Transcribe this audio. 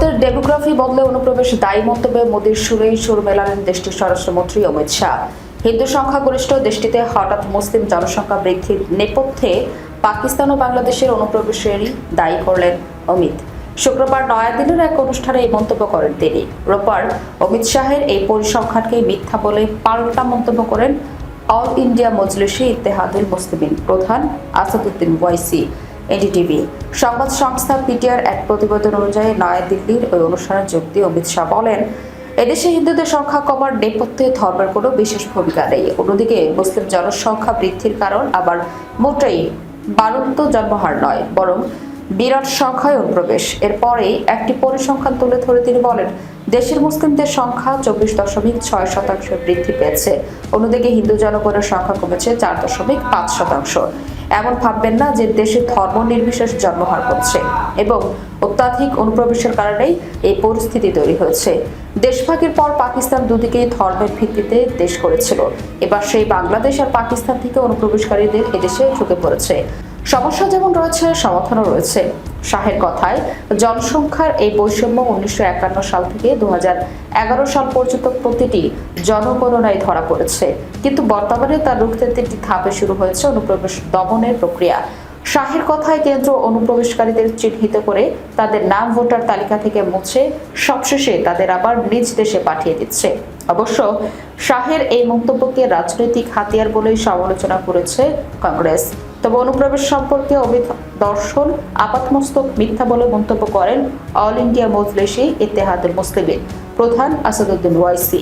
ভারতের ডেমোগ্রাফি বদলে অনুপ্রবেশ দায়ী মন্তব্যে মোদীর সুরেই সুর মেলালেন দেশটির স্বরাষ্ট্রমন্ত্রী অমিত শাহ। হিন্দু সংখ্যাগরিষ্ঠ দেশটিতে হঠাৎ মুসলিম জনসংখ্যা বৃদ্ধির নেপথ্যে পাকিস্তান ও বাংলাদেশের অনুপ্রবেশেরই দায়ী করলেন অমিত। শুক্রবার নয়াদিল্লির এক অনুষ্ঠানে এই মন্তব্য করেন তিনি। রোববার অমিত শাহের এই পরিসংখ্যানকে মিথ্যা বলে পাল্টা মন্তব্য করেন অল ইন্ডিয়া মজলিসে ইত্তেহাদুল মুসলিমিন প্রধান আসাদুদ্দিন ওয়াইসি। এনডিটিভি সংবাদ সংস্থা পিটিআর এক প্রতিবেদন অনুযায়ী নয়াদিল্লির ওই অনুষ্ঠানে যোগ দিয়ে অমিত শাহ বলেন, এদেশে হিন্দুদের সংখ্যা কমার নেপথ্যে ধর্মের কোনো বিশেষ ভূমিকা নেই। অন্যদিকে মুসলিম জনসংখ্যা বৃদ্ধির কারণ আবার মোটেই বাড়ন্ত জন্মহার নয়, বরং বিরাট সংখ্যায় অনুপ্রবেশ এরপরেই একটি পরিসংখ্যান তুলে ধরে তিনি বলেন, দেশের মুসলিমদের সংখ্যা চব্বিশ দশমিক ছয় শতাংশ বৃদ্ধি পেয়েছে। অন্যদিকে হিন্দু জনগণের সংখ্যা কমেছে চার দশমিক পাঁচ শতাংশ। এমন ভাববেন না যে দেশে ধর্ম নির্বিশেষ জন্মহার করছে এবং অত্যাধিক অনুপ্রবেশের কারণেই এই পরিস্থিতি তৈরি হয়েছে। দেশভাগের পর পাকিস্তান দুদিকেই ধর্মের ভিত্তিতে দেশ করেছিল। এবার সেই বাংলাদেশ আর পাকিস্তান থেকে অনুপ্রবেশকারীদের এদেশে ঢুকে পড়েছে। সমস্যা যেমন রয়েছে, সমাধানও রয়েছে। শাহের কথায়, জনসংখ্যার এই বৈষম্য উনিশশো একান্ন সাল থেকে দু সাল পর্যন্ত প্রতিটি জনগণনায় ধরা পড়েছে। কিন্তু বর্তমানে তা রুখতে তিনটি ধাপে শুরু হয়েছে অনুপ্রবেশ দমনের প্রক্রিয়া। শাহের কথায় কেন্দ্র অনুপ্রবেশকারীদের চিহ্নিত করে তাদের নাম ভোটার তালিকা থেকে মুছে সবশেষে তাদের আবার নিজ দেশে পাঠিয়ে দিচ্ছে। অবশ্য শাহের এই মন্তব্যকে রাজনৈতিক হাতিয়ার বলেই সমালোচনা করেছে কংগ্রেস। তবে অনুপ্রবেশ সম্পর্কে দর্শন আপাতমস্তক মিথ্যা বলে মন্তব্য করেন অল ইন্ডিয়া মজলিসি ইত্তেহাদুল মুসলিমের প্রধান আসাদুদ্দিন ওয়াইসি।